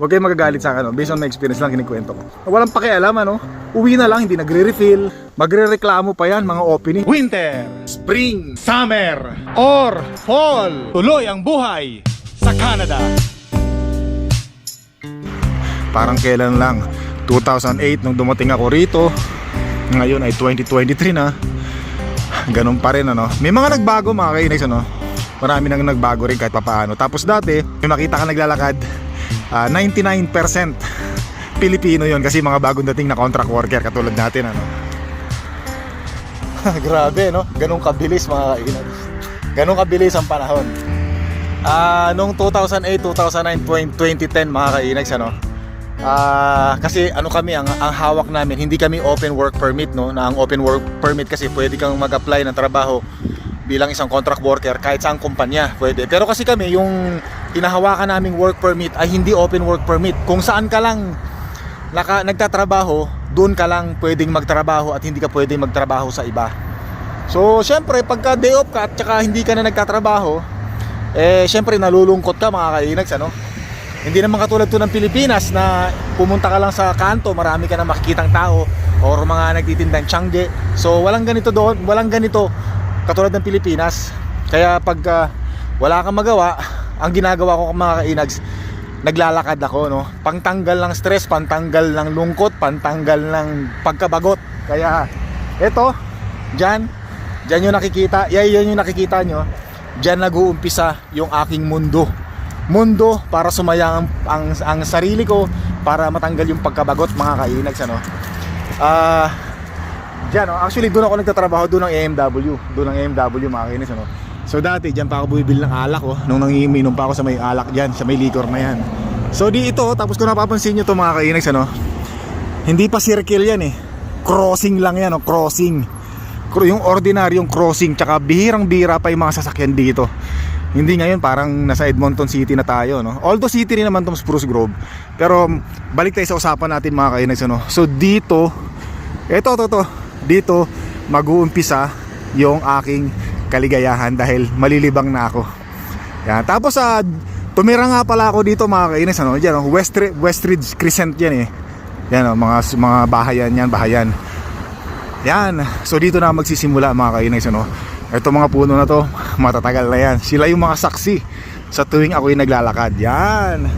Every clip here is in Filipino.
Huwag kayong magagalit sa akin, no? based on my experience lang kinikwento ko. Walang pakialam, ano? Uwi na lang, hindi nagre-refill. Magre-reklamo pa yan, mga opening. Winter, Spring, Summer, or Fall. Tuloy ang buhay sa Canada. Parang kailan lang, 2008 nung dumating ako rito. Ngayon ay 2023 na. Ganun pa rin ano. May mga nagbago mga kainags ano. Marami nang nagbago rin kahit papaano. Tapos dati, may makita ka naglalakad, ah, 99% Pilipino yon kasi mga bagong dating na contract worker katulad natin ano. Grabe no, ganun kabilis mga kainags. Ganun kabilis ang panahon. Ah, nung 2008, 2009, 2010 mga kainags ano. Ah, kasi ano kami ang, ang hawak namin, hindi kami open work permit no. Na ang open work permit kasi pwede kang mag-apply ng trabaho bilang isang contract worker kahit saang kumpanya, pwede. Pero kasi kami yung hinahawakan naming work permit ay hindi open work permit. Kung saan ka lang naka, nagtatrabaho, doon ka lang pwedeng magtrabaho at hindi ka pwedeng magtrabaho sa iba. So, syempre, pagka day off ka at saka hindi ka na nagtatrabaho, eh, syempre, nalulungkot ka mga kainags, ano? Hindi naman katulad to ng Pilipinas na pumunta ka lang sa kanto, marami ka na makikitang tao or mga nagtitindang tiyangge. So walang ganito doon, walang ganito katulad ng Pilipinas. Kaya pag ah, wala kang magawa, ang ginagawa ko mga kainags, naglalakad ako no. Pangtanggal ng stress, pantanggal ng lungkot, pantanggal ng pagkabagot. Kaya eto, diyan, diyan yung nakikita, yan yung nakikita nyo. Diyan nag-uumpisa yung aking mundo mundo para sumaya ang, ang, ang sarili ko para matanggal yung pagkabagot mga kainags ano ah Diyan, no? actually doon ako nagtatrabaho doon ng AMW doon ng AMW mga kainis ano so dati diyan pa ako bumibili ng alak oh. Nung nangiinom pa ako sa may alak diyan sa may liquor na yan. So di ito tapos kung napapansin nyo to mga kainags ano? Hindi pa circle yan eh. Crossing lang yan oh crossing. Cro- yung ordinaryong crossing tsaka bihirang bihira pa yung mga sasakyan dito. Hindi ngayon parang nasa Edmonton City na tayo no? Although city rin naman tong Spruce Grove. Pero balik tayo sa usapan natin mga kainags ano? So dito eto to to dito mag-uumpisa yung aking kaligayahan dahil malilibang na ako yan tapos sa tumira nga pala ako dito mga kainags ano diyan oh, West Westridge Crescent yan eh yan oh, mga mga bahayan yan bahayan yan so dito na magsisimula mga kainags ano ito mga puno na to, matatagal na yan. Sila yung mga saksi sa tuwing ako'y naglalakad. Yan.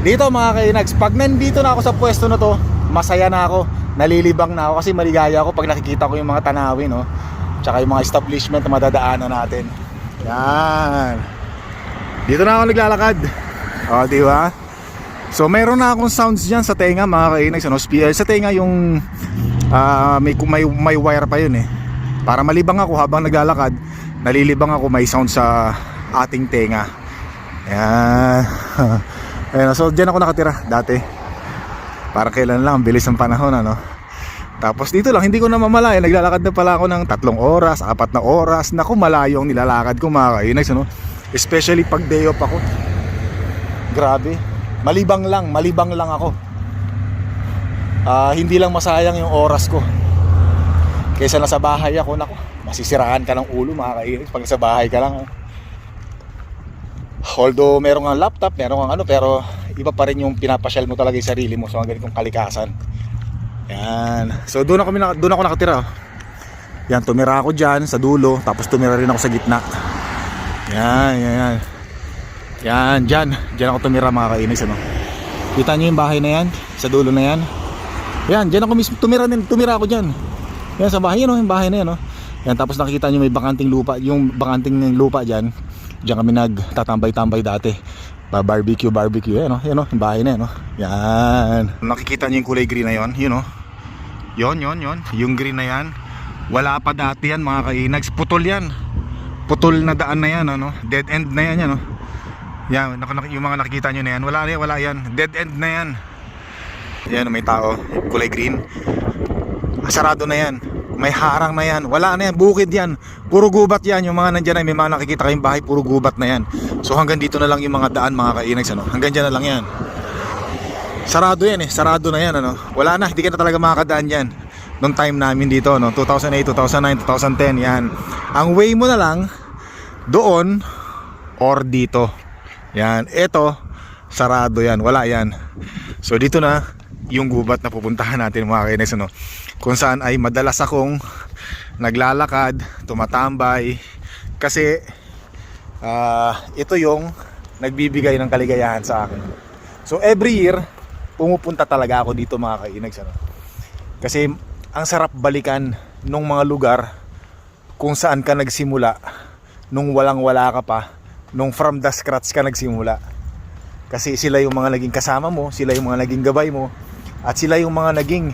Dito mga kainags, pag nandito na ako sa pwesto na to, masaya na ako. Nalilibang na ako kasi maligaya ako pag nakikita ko yung mga tanawin, no? Tsaka yung mga establishment na madadaanan natin. Yan. Dito na ako naglalakad. O, di ba? So, meron na akong sounds dyan sa tenga mga kainags. Ano? Sa tenga yung ah, may, may, may wire pa yun eh para malibang ako habang naglalakad nalilibang ako may sound sa ating tenga ayan ayan so dyan ako nakatira dati para kailan lang ang bilis ng panahon ano tapos dito lang hindi ko na mamalaya naglalakad na pala ako ng tatlong oras apat na oras. Naku malayo ang nilalakad ko mga kainags ano especially pag day off ako. Grabe. Malibang lang malibang lang ako. Ah, hindi lang masayang yung oras ko. Kaysa nasa bahay ako, nako, masisiraan ka ng ulo mga kainis pag nasa bahay ka lang. Although meron kang laptop, meron kang ano, pero iba pa rin yung pinapasyal mo talaga yung sarili mo sa mga ganitong kalikasan. Yan. So doon ako, doon ako nakatira. Yan, tumira ako dyan sa dulo, tapos tumira rin ako sa gitna. Yan, yan, yan. Yan, dyan. Dyan ako tumira mga kainis. Ano. Kita nyo yung bahay na yan? Sa dulo na yan? Yan, dyan ako mismo tumira, din, tumira ako dyan. Yan sa bahay, oh, yung bahay na yan oh. Yan tapos nakikita nyo may bakanting lupa, yung bakanting lupa diyan. Diyan kami nagtatambay-tambay dati. Ba barbecue barbecue yan oh, yan oh, yung bahay na oh. Yan. Nakikita nyo yung kulay green na yon, yun oh. Yon, yon, yon. Yung green na yan. Wala pa dati yan mga kainags. Putol yan. Putol na daan na yan ano. Dead end na yan yan oh. Yan, yung mga nakikita nyo na yan. Wala yan, wala yan. Dead end na yan. Yan, may tao. Kulay green sarado na yan may harang na yan. Wala na yan. Bukid yan. Puro gubat yan. Yung mga nandyan ay may mga nakikita kayong bahay puro gubat na yan. So hanggang dito na lang yung mga daan mga kainags ano. Hanggang dyan na lang yan. Sarado yan eh. Sarado na yan ano. Wala na. Hindi ka na talaga makakadaan yan. Nung time namin dito no. 2008 2009 2010 yan. Ang way mo na lang doon or dito. Yan. Ito sarado yan, wala yan. So dito na yung gubat na pupuntahan natin mga kainis ano. Kung saan ay madalas akong naglalakad, tumatambay kasi ah, ito yung nagbibigay ng kaligayahan sa akin. So every year pumupunta talaga ako dito mga kainags ano. Kasi ang sarap balikan nung mga lugar kung saan ka nagsimula nung walang wala ka pa nung from the scratch ka nagsimula kasi sila yung mga naging kasama mo sila yung mga naging gabay mo at sila yung mga naging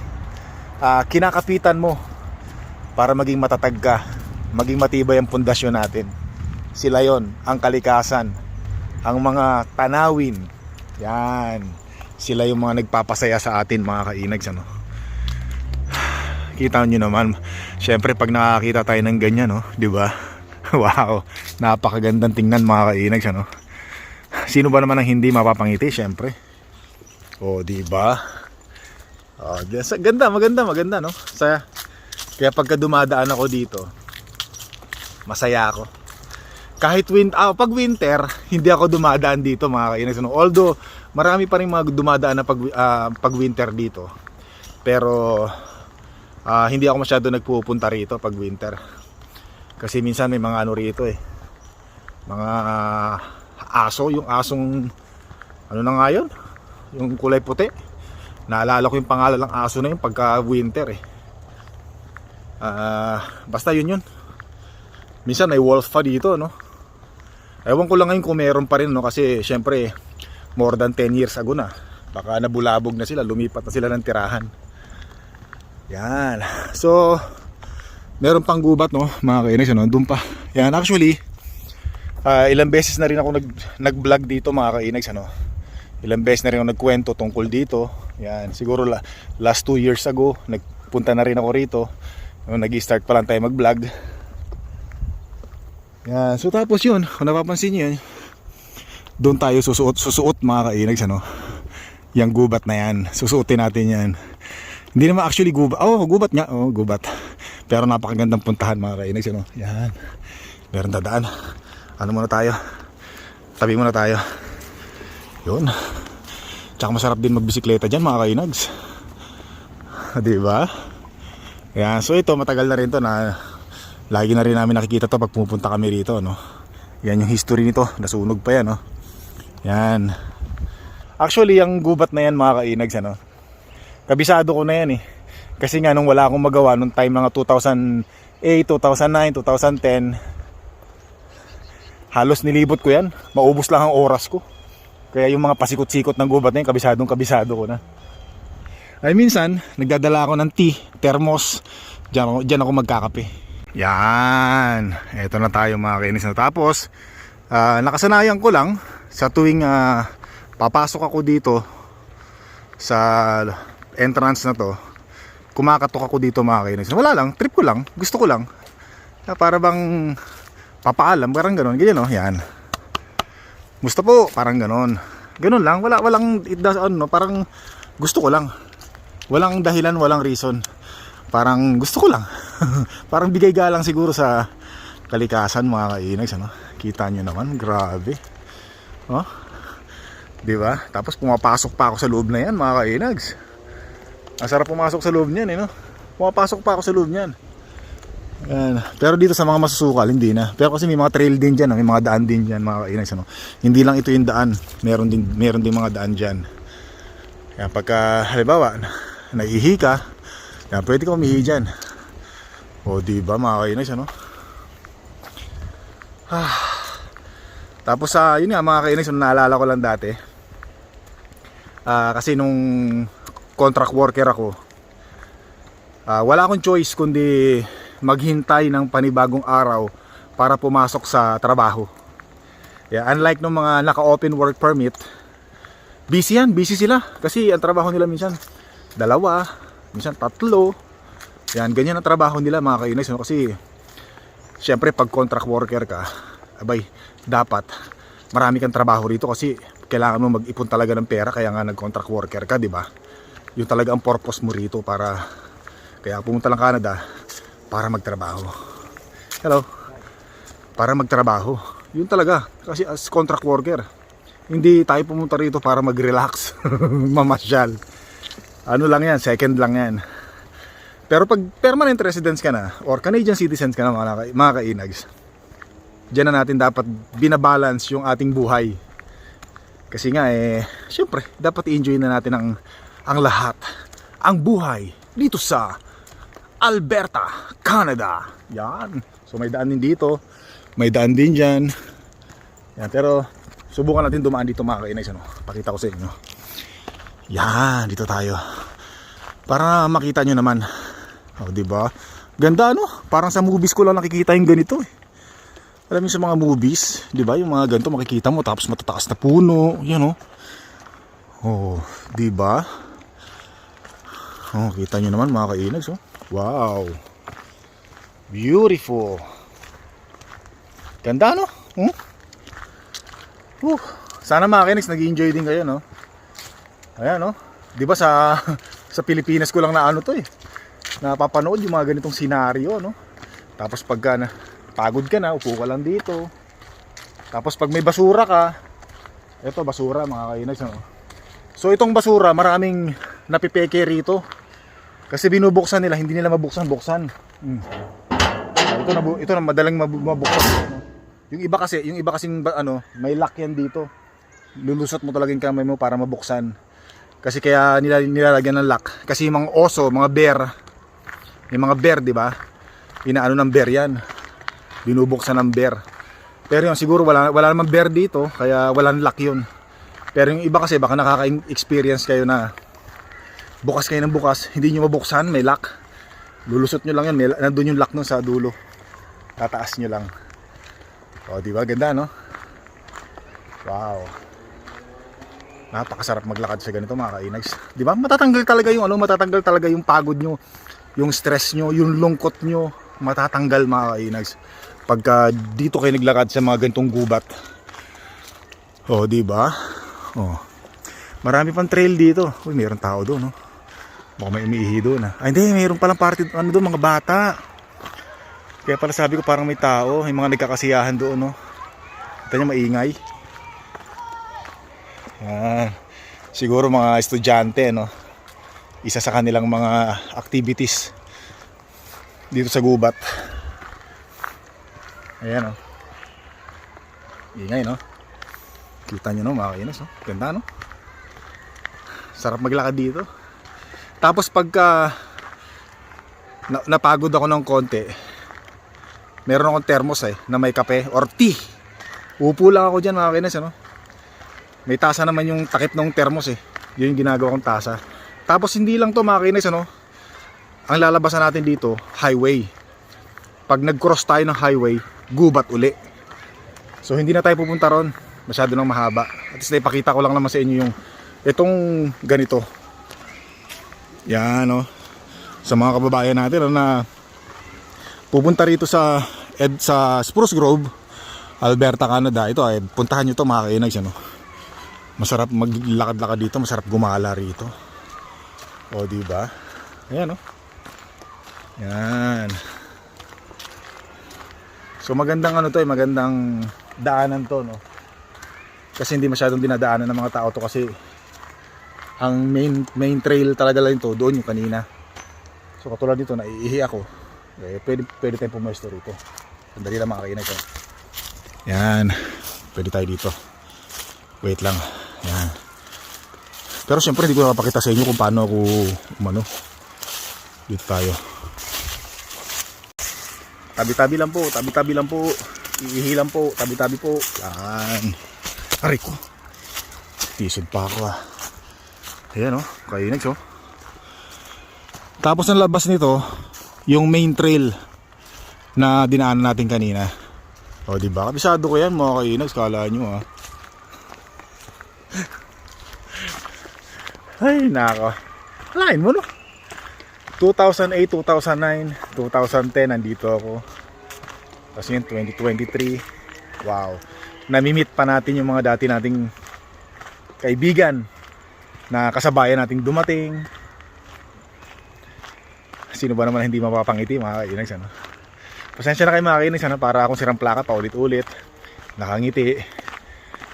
ah, kinakapitan mo para maging matatag ka maging matibay ang pundasyon natin. Sila yon ang kalikasan ang mga tanawin. Yan. Sila yung mga nagpapasaya sa atin mga kainags ano? Kita nyo naman syempre pag nakakita tayo ng ganyan no? Di ba? Wow. Napakagandang tingnan mga kainags ano? Sino ba naman ang hindi mapapangiti syempre? Oh di ba oh, ganda maganda maganda no saya kaya pagka dumadaan ako dito masaya ako kahit win ah, pag winter hindi ako dumadaan dito mga kainags ano although marami pa rin mga dumadaan na pag ah, pag winter dito pero Ah, hindi ako masyado nagpupunta rito pag winter. Kasi minsan may mga ano rito eh. Mga aso, yung asong ano na nga yun? Yung kulay puti. Naalala ko yung pangalan ng aso na yun pagka winter eh. Ah, basta yun yun. Minsan may wolf pa dito, no? Ewan ko lang ngayon kung meron pa rin, no? Kasi syempre, more than 10 years ago na. Baka nabulabog na sila, lumipat na sila ng tirahan. Yan. So, meron pang gubat no, mga kainis ano, doon pa. Yan actually, ah, ilang beses na rin ako nag nag-vlog dito mga kainags ano. Ilang beses na rin ako nagkwento tungkol dito. Yan, siguro la, last 2 years ago, nagpunta na rin ako rito. No, nag-start pa lang tayo mag-vlog. Yan, so tapos yun, kung napapansin niyo yun, doon tayo susuot, susuot mga kainags ano. Yang gubat na yan, susuotin natin yan. Hindi naman actually gubat. Oh, gubat nga. Oh, gubat. Pero napakagandang puntahan mga kainags. Ano? Yan. Meron dadaan. Ano muna tayo? Tabi muna tayo. Yun. Tsaka masarap din magbisikleta dyan mga kainags. Di ba? Yan. So ito matagal na rin to na lagi na rin namin nakikita to pag pumupunta kami rito. No? Yan yung history nito. Nasunog pa yan. No? Yan. Actually, yung gubat na yan mga kainags. Ano? kabisado ko na yan eh. Kasi nga nung wala akong magawa nung time mga 2008, 2009, 2010, halos nilibot ko yan. Maubos lang ang oras ko. Kaya yung mga pasikot-sikot ng gubat na yun, kabisadong kabisado ko na. Ay minsan, nagdadala ako ng tea, thermos, dyan ako, dyan ako magkakape. Yan, eto na tayo mga kainis na. Tapos, ah, nakasanayan ko lang sa tuwing ah, papasok ako dito sa entrance na to kumakatok ako dito mga kainis wala lang, trip ko lang, gusto ko lang para bang papaalam, parang ganon, ganyan no, yan gusto po, parang ganon ganon lang, wala, walang it does, ano, parang gusto ko lang walang dahilan, walang reason parang gusto ko lang parang bigay galang siguro sa kalikasan mga kainags ano? kita nyo naman, grabe oh? di ba? tapos pumapasok pa ako sa loob na yan mga kainags ang sarap pumasok sa loob niyan eh no. Pumapasok pa ako sa loob niyan. Yan. Pero dito sa mga masusukal hindi na. Pero kasi may mga trail din diyan, may mga daan din diyan mga kainis ano. Hindi lang ito yung daan. Meron din meron din mga daan diyan. Yan pagka halimbawa naihi ka, yan pwede ka umihi diyan. O di ba mga kainis ano? Ah. Tapos sa yun nga mga kainis, ano, naalala ko lang dati. Ah, kasi nung contract worker ako Ah, wala akong choice kundi maghintay ng panibagong araw para pumasok sa trabaho yeah, unlike nung mga naka-open work permit busy yan, busy sila kasi ang trabaho nila minsan dalawa, minsan tatlo yan, ganyan ang trabaho nila mga kainis no? kasi syempre pag contract worker ka abay, dapat marami kang trabaho rito kasi kailangan mo mag-ipon talaga ng pera kaya nga nag-contract worker ka, di ba? Yung talaga ang purpose mo rito para kaya pumunta lang Canada para magtrabaho. Hello. Para magtrabaho. Yun talaga kasi as contract worker Hindi tayo pumunta rito para mag-relax, mamasyal. Ano lang yan, second lang yan. Pero pag permanent residence ka na, or Canadian citizens ka na mga, mga kainags, Diyan na natin dapat binabalance yung ating buhay. Kasi nga eh, syempre, dapat i-enjoy na natin ang, ang lahat. Ang buhay dito sa Alberta, Canada. Yan. So may daan din dito. May daan din dyan. Yan, pero subukan natin dumaan dito mga kainags. Ano? Pakita ko sa inyo. Yan, dito tayo. Para makita nyo naman. O, di ba? Ganda no? Parang sa movies ko lang nakikita yung ganito eh. Alam niyo sa mga movies, 'di ba? Yung mga ganito makikita mo tapos matataas na puno, 'yan oh. Oh, 'di ba? Oh, kita niyo naman mga kainags oh. Wow. Beautiful. Ganda no? Hmm? Uh, sana mga kainags nag-enjoy din kayo no. Ayan no. 'Di ba sa sa Pilipinas ko lang na ano to eh. Napapanood yung mga ganitong senaryo no. Tapos pagka na, pagod ka na, upo ka lang dito. Tapos pag may basura ka, eto basura mga kainags. No? So itong basura, maraming napipeke rito. Kasi binubuksan nila, hindi nila mabuksan-buksan. Hmm. Ito na ito na madaling mabu- mabuksan. Yung iba kasi, yung iba kasing ba- ano, may lock yan dito. Lulusot mo talaga yung kamay mo para mabuksan. Kasi kaya nila nilalagyan ng lock. Kasi yung mga oso, mga bear, yung mga bear, di ba? Inaano ng bear yan. Binubuksan ng bear. Pero yung siguro wala, wala namang bear dito, kaya walang lock yun. Pero yung iba kasi baka nakaka-experience kayo na bukas kayo ng bukas, hindi nyo mabuksan, may lock. Lulusot nyo lang yun, may, nandun yung lock nun sa dulo. Tataas nyo lang. O, di ba? Ganda, no? Wow. Napakasarap maglakad sa ganito mga kainags. Di ba? Matatanggal talaga yung ano, matatanggal talaga yung pagod nyo, yung stress nyo, yung lungkot nyo, matatanggal mga kainags. Pagka dito kayo naglakad sa mga gantong gubat. Oh, di ba? Oh. Marami pang trail dito. Uy, mayroong tao doon, no? Baka may umiihi doon, ah. Ay, hindi, mayroon palang party, ano doon, mga bata. Kaya pala sabi ko parang may tao, may mga nagkakasiyahan doon, no? Ito niya maingay. Ah, siguro mga estudyante, no? Isa sa kanilang mga activities dito sa gubat. Ayan, oh. Ingay, no? Kita nyo, no, mga kainis, no? Ganda, no? Sarap maglakad dito. Tapos pagka na, napagod ako ng konti, meron akong thermos eh, na may kape or tea. Upo lang ako dyan, mga kainis, ano? May tasa naman yung takip ng thermos eh. Yun yung ginagawa kong tasa. Tapos hindi lang to mga kainis, ano? Ang lalabasan natin dito, highway. Pag nag-cross tayo ng highway, gubat uli. So hindi na tayo pupunta ron. Masyado nang mahaba. At least ipakita ko lang naman sa inyo yung itong ganito. Yan, no? Sa mga kababayan natin ano, na pupunta rito sa ed, sa Spruce Grove, Alberta, Canada. Ito ay puntahan niyo to mga kainags, ano? Masarap maglakad-lakad dito, masarap gumala rito. O, di ba? Ayan, no? Yan. So magandang ano to eh, magandang daanan to, no? Kasi hindi masyadong dinadaanan ng mga tao to kasi ang main main trail talaga lang to doon yung kanina. So katulad dito, naiihi ako. Eh, pwede, pwede tayong pumesto rito. Sandali lang makakainay ko. Yan. Pwede tayo dito. Wait lang. Yan. Pero syempre hindi ko nakapakita sa inyo kung paano ako umano. Dito tayo. Tabi-tabi lang po, tabi-tabi lang po. Iihi lang po, tabi-tabi po. Yan. Aray ko. Tisod pa ako ah. Ayan o, oh, kainags oh. Tapos ang labas nito, yung main trail na dinaanan natin kanina. O, di ba? Kabisado ko yan mga kainags, kala nyo ah. Ay, nako. Lain mo no. 2008, 2009, 2010 nandito ako. Tapos yun 2023. Wow. Namimit pa natin yung mga dati nating kaibigan na kasabayan nating dumating. Sino ba naman hindi mapapangiti mga kainags ano? Pasensya na kayo mga kainags ano, para akong sirang plaka pa ulit-ulit. Nakangiti.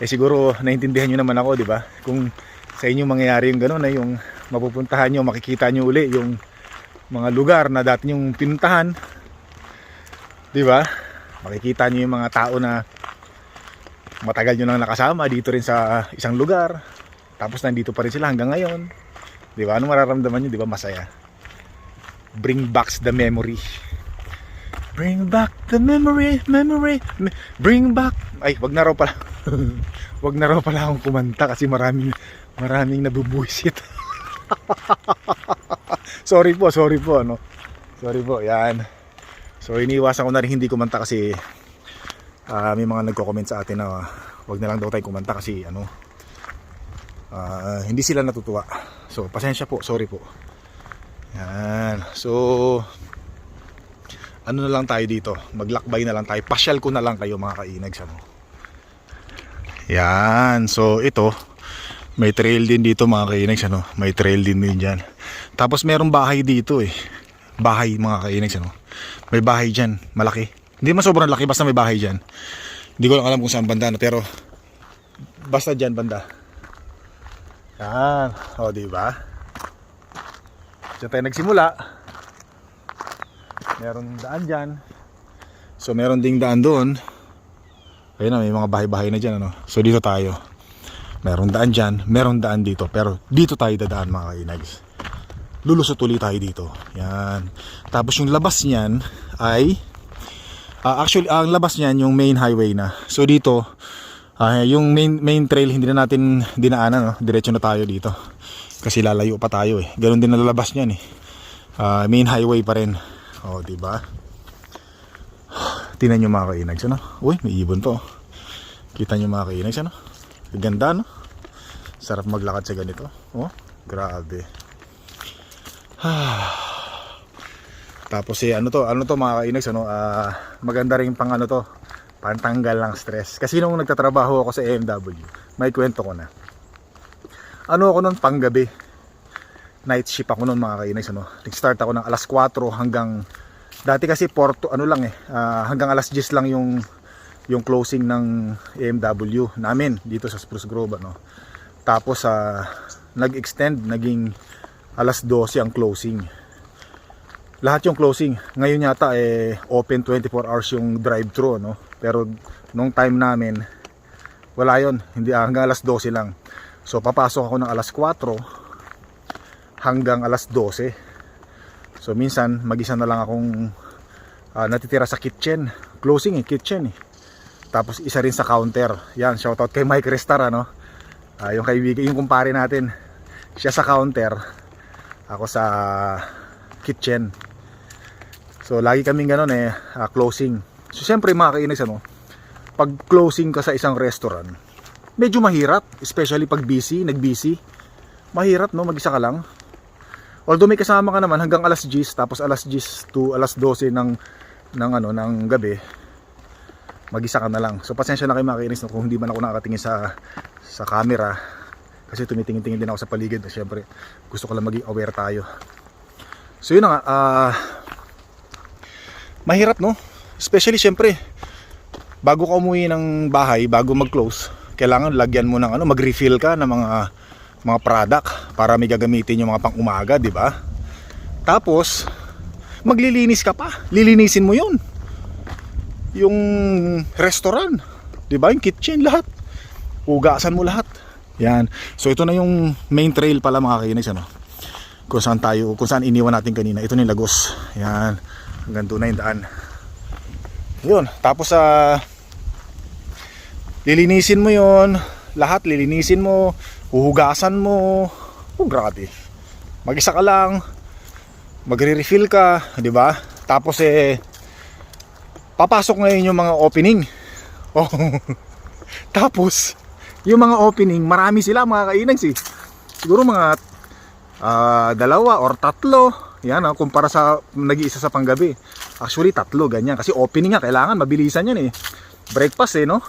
Eh siguro naintindihan nyo naman ako, di ba? Kung sa inyo mangyayari yung gano'n, ay yung mapupuntahan nyo, makikita nyo uli yung mga lugar na dati nyong pinuntahan. Di ba? Makikita nyo yung mga tao na matagal nyo nang nakasama dito rin sa isang lugar. Tapos nandito pa rin sila hanggang ngayon. Di ba? Ano mararamdaman nyo? Di ba? Masaya. Bring back the memory. Bring back the memory, memory. me- Bring back. Ay, wag na raw pala. wag na raw pala akong kumanta kasi maraming maraming nabubuisit. sorry po, sorry po ano. Sorry po, yan. So iniwasan ko na rin hindi kumanta kasi ah, may mga nagko-comment sa atin na wag na lang daw tayo kumanta kasi ano ah, hindi sila natutuwa. So pasensya po, sorry po. Yan. So ano na lang tayo dito? Maglakbay na lang tayo. Pasyal ko na lang kayo mga kainags ano. Yan. So ito may trail din dito mga kainags ano. May trail din din diyan. Tapos merong bahay dito eh. Bahay mga kainags ano. May bahay diyan, malaki. Hindi man sobrang laki basta may bahay diyan. Hindi ko lang alam kung saan banda na pero basta diyan banda. Yan. O, di ba? Diyan tayo nagsimula. Meron daan dyan. So meron ding daan doon. Ayun na, may mga bahay-bahay na dyan. Ano? So dito tayo. Meron daan dyan. Meron daan dito. Pero dito tayo dadaan mga kainags. Lulusot ulit tayo dito. Yan. Tapos yung labas niyan ay ah, actually ang labas niyan yung main highway na. So dito ah, yung main main trail hindi na natin dinaanan no. Diretso na tayo dito. Kasi lalayo pa tayo eh. Ganon din na lalabas niyan eh. Ah, main highway pa rin. Oh, di ba? Tingnan niyo mga kainags ano? Uy, may ibon to. Kita niyo mga kainags ano? Ganda no? Sarap maglakad sa ganito. Oh, grabe. Tapos eh ano to, ano to mga kainags ano, ah, maganda rin pang ano to, pantanggal ng stress. Kasi nung nagtatrabaho ako sa AMW, may kwento ko na. Ano ako noon panggabi. Night shift ako noon mga kainags ano. Nag-start ako ng alas 4 hanggang dati kasi Porto ano lang eh, ah, hanggang alas 10 lang yung yung closing ng AMW namin dito sa Spruce Grove ano. Tapos sa nag-extend naging alas 12 ang closing. Lahat yung closing. Ngayon yata eh open 24 hours yung drive-thru no. Pero nung time namin wala yon, hindi ah, hanggang alas 12 lang. So papasok ako ng alas 4 hanggang alas 12. So minsan mag-isa na lang akong ah, natitira sa kitchen. Closing eh, kitchen eh. Tapos isa rin sa counter. Yan, shoutout kay Mike Restar ano. Ah, yung kaibigan, yung kumpare natin. Siya sa counter. Ako sa kitchen. So lagi kaming ganun eh, ah, closing. So siyempre mga kainis ano, pag closing ka sa isang restaurant, medyo mahirap, especially pag busy, nag-busy. Mahirap no, mag-isa ka lang. Although may kasama ka naman hanggang alas 10 tapos alas 10 to alas 12 ng ng ano ng gabi mag-isa ka na lang. So pasensya na kayo mga kainis no, kung hindi man ako nakakatingin sa sa camera kasi tumitingin-tingin din ako sa paligid. Siyempre gusto ko lang maging aware tayo. So yun na nga, ah mahirap no? Especially siyempre bago ka umuwi ng bahay, bago mag-close, kailangan lagyan mo ng ano, mag-refill ka ng mga mga product para may gagamitin yung mga pang umaga, di ba? Tapos maglilinis ka pa. Lilinisin mo 'yon. Yung restaurant, 'di ba? Yung kitchen lahat. Ugasan mo lahat. Yan. So ito na yung main trail pala mga kainis ano. Kung saan tayo, kung saan iniwan natin kanina. Ito na yung Lagos. Yan. Hanggang doon na yung daan. Yun. Tapos sa lilinisin mo yon lahat lilinisin mo. Huhugasan mo. Oh grabe. Mag-isa ka lang. Magre-refill ka di ba? Tapos eh papasok ngayon yung mga opening. Oh. Tapos yung mga opening marami sila mga kainags eh siguro mga ah, dalawa or tatlo. Yan ah, kumpara sa nag-iisa sa panggabi actually tatlo ganyan kasi opening nga kailangan mabilisan yan eh breakfast eh no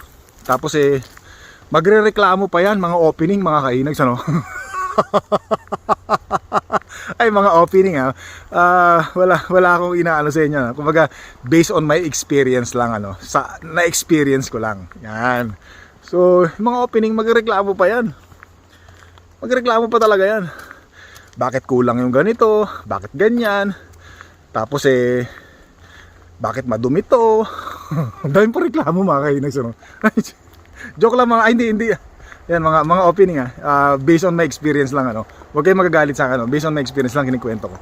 tapos eh magrereklamo pa yan mga opening mga kainags ano ay mga opening ah Ah, wala wala akong inaano sa inyo ah. kumbaga based on my experience lang ano sa na experience ko lang yan So, mga opening, magreklamo pa yan. Magreklamo pa talaga yan. Bakit kulang yung ganito? Bakit ganyan? Tapos eh, bakit madumi to? Dami pa reklamo mga kainags. Ano? Joke lang mga, ay, hindi, hindi. Yan, mga, mga opening ah. Ah, based on my experience lang ano. Huwag kayong magagalit sa akin. No? Based on my experience lang kinikwento ko.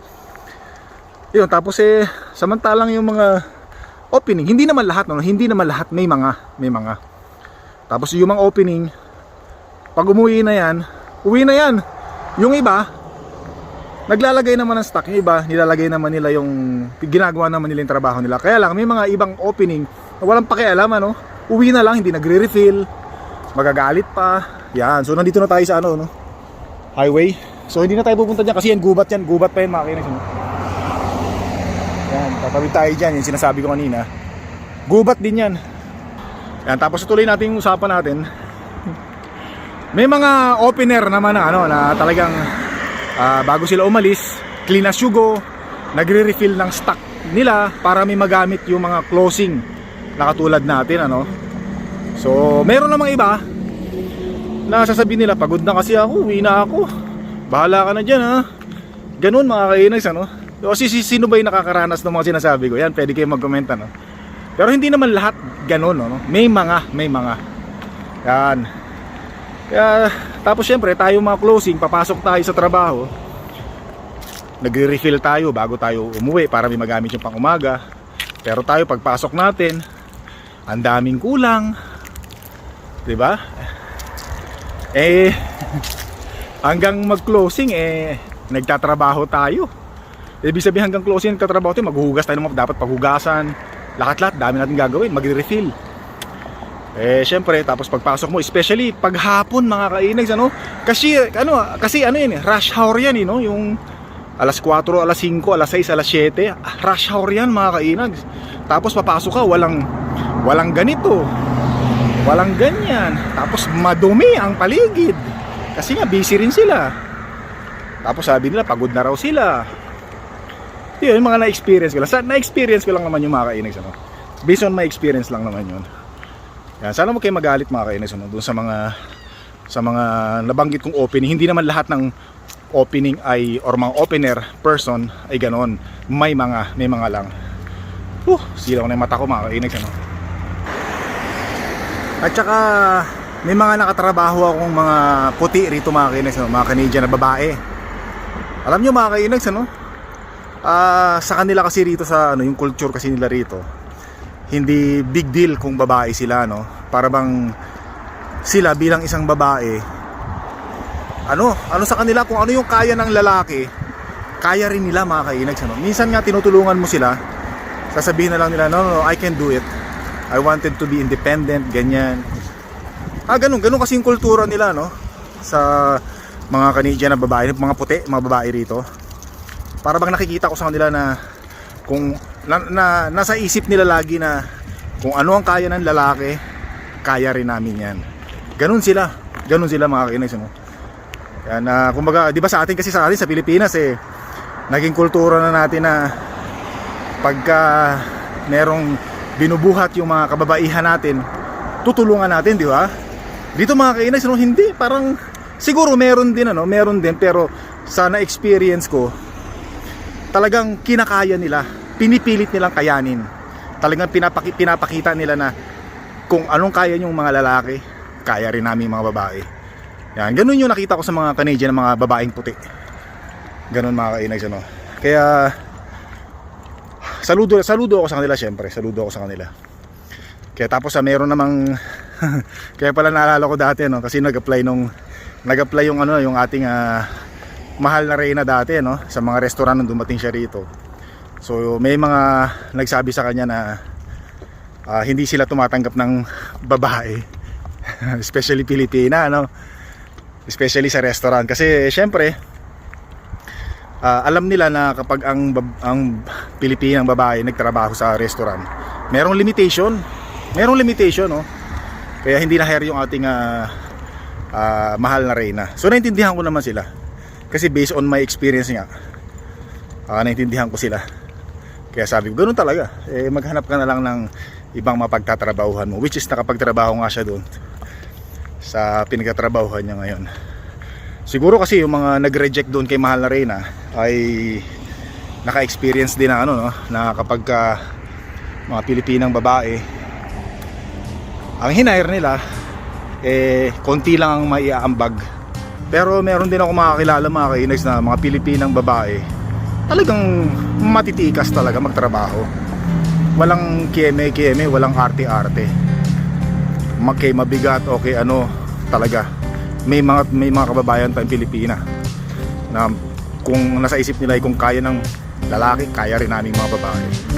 Yun, tapos eh, samantalang yung mga opening, hindi naman lahat, no? hindi naman lahat, may mga, may mga. Tapos yung mga opening, pag umuwi na yan, uwi na yan. Yung iba, naglalagay naman ng stock. Yung iba, nilalagay naman nila yung, ginagawa naman nila yung trabaho nila. Kaya lang, may mga ibang opening na walang pakialam, ano? Uwi na lang, hindi nagre-refill, magagalit pa. Yan, so nandito na tayo sa ano, no? Highway. So hindi na tayo pupunta dyan kasi yan, gubat yan, gubat pa yan mga kinis. no? Yan, tatawid tayo dyan, yung sinasabi ko kanina. Gubat din yan. Yan, tapos tuloy natin yung usapan natin. May mga opener naman na ano na talagang ah, bago sila umalis, clean as you go, nagre-refill ng stock nila para may magamit yung mga closing na katulad natin ano. So, meron namang iba na sasabihin nila, pagod na kasi ako, uwi na ako. Bahala ka na dyan ha. Ganun mga kainags ano. So, si, si- sino ba yung nakakaranas ng mga sinasabi ko? Yan, pwede kayo mag-comment ano. Pero hindi naman lahat ganun no. May mga, may mga. Yan. Kaya, tapos syempre, tayo mga closing, papasok tayo sa trabaho. Nagre-refill tayo bago tayo umuwi para may magamit yung pang umaga. Pero tayo, pagpasok natin, ang daming kulang. 'Di ba? Eh, hanggang mag-closing, eh, nagtatrabaho tayo. Ibig sabihin hanggang closing nagtatrabaho tayo, maghuhugas tayo ng dapat paghugasan. Lahat-lahat, dami natin gagawin, magre-refill. Eh, syempre, tapos pagpasok mo, especially pag hapon mga kainags, ano? Kasi, ano, kasi ano yan, eh, rush hour yan, eh, no? Yung alas 4, alas 5, alas 6, alas 7, ah, rush hour yan mga kainags. Tapos papasok ka, walang, walang ganito, walang ganyan. Tapos madumi ang paligid. Kasi nga, busy rin sila. Tapos sabi nila, pagod na raw sila. Yun, yung mga na-experience ko lang. Na-experience ko lang naman yung mga kainags, ano? Based on my experience lang naman yun. Yan, sana mo kayo magalit mga kainis ano, doon sa mga sa mga nabanggit kong opening. Hindi naman lahat ng opening ay or mga opener person ay ganoon. May mga, may mga lang. Uh, silaw na yung mata ko mga kainis ano. At saka may mga nakatrabaho akong mga puti rito mga kainis ano, mga Canadian na babae. Alam nyo mga kainis ano? Ah, sa kanila kasi rito sa ano, yung culture kasi nila rito hindi big deal kung babae sila no? Para bang sila bilang isang babae ano? Ano sa kanila? Kung ano yung kaya ng lalaki kaya rin nila mga kainags ano? minsan nga tinutulungan mo sila sasabihin na lang nila no, no no I can do it. I wanted to be independent ganyan. Ah ganun. Ganun kasi yung kultura nila no? Sa mga Canadian na babae mga puti mga babae rito. Para bang nakikita ko sa kanila na kung na, na, nasa isip nila lagi na kung ano ang kaya ng lalaki, kaya rin namin yan. Ganun sila. Ganun sila mga kainags. Ano? Yan, na kumbaga, di ba sa atin kasi sa atin sa Pilipinas eh, naging kultura na natin na pagka merong binubuhat yung mga kababaihan natin, tutulungan natin, di ba? Dito mga kainags, no, hindi, parang siguro meron din ano, meron din pero sa na-experience ko, talagang kinakaya nila pinipilit nilang kayanin. Talagang pinapaki, pinapakita nila na kung anong kaya yung mga lalaki kaya rin namin mga babae. Yan, ganun yung nakita ko sa mga Canadian na mga babaeng puti. Ganun mga kainags ano. Kaya saludo, saludo ako sa kanila syempre. Saludo ako sa kanila. Kaya tapos ah, meron namang kaya pala naalala ko dati no kasi nag-apply nung nag-apply yung ano yung ating ah, mahal na reyna dati no sa mga restaurant nung dumating siya rito So may mga nagsabi sa kanya na ah, hindi sila tumatanggap ng babae. Especially Pilipina, no? Especially sa restaurant kasi syempre ah, alam nila na kapag ang ang Pilipinang babae nagtrabaho sa restaurant, merong limitation. Merong limitation, no? Kaya hindi na hire yung ating ah, ah, mahal na reyna. So naintindihan ko naman sila. Kasi based on my experience nga, ah, naintindihan ko sila. Kaya sabi ko, ganun talaga. Eh, maghanap ka na lang ng ibang mapagtatrabahuhan mo. Which is nakapagtrabaho nga siya doon. sa pinagtatrabahuhan niya ngayon. Siguro kasi yung mga nag-reject doon kay Mahal na Reyna ay naka-experience din na ano no, na kapag ka mga Pilipinang babae ang hinire nila eh konti lang ang maiaambag. Pero meron din ako makakilala mga kainags na mga Pilipinang babae talagang matitikas talaga magtrabaho. Walang kieme-kieme, walang arte-arte. Magkay mabigat, okay ano, talaga. May mga may mga kababayan tayong Pilipina na kung nasa isip nila ay kung kaya ng lalaki, kaya rin namin mga babae.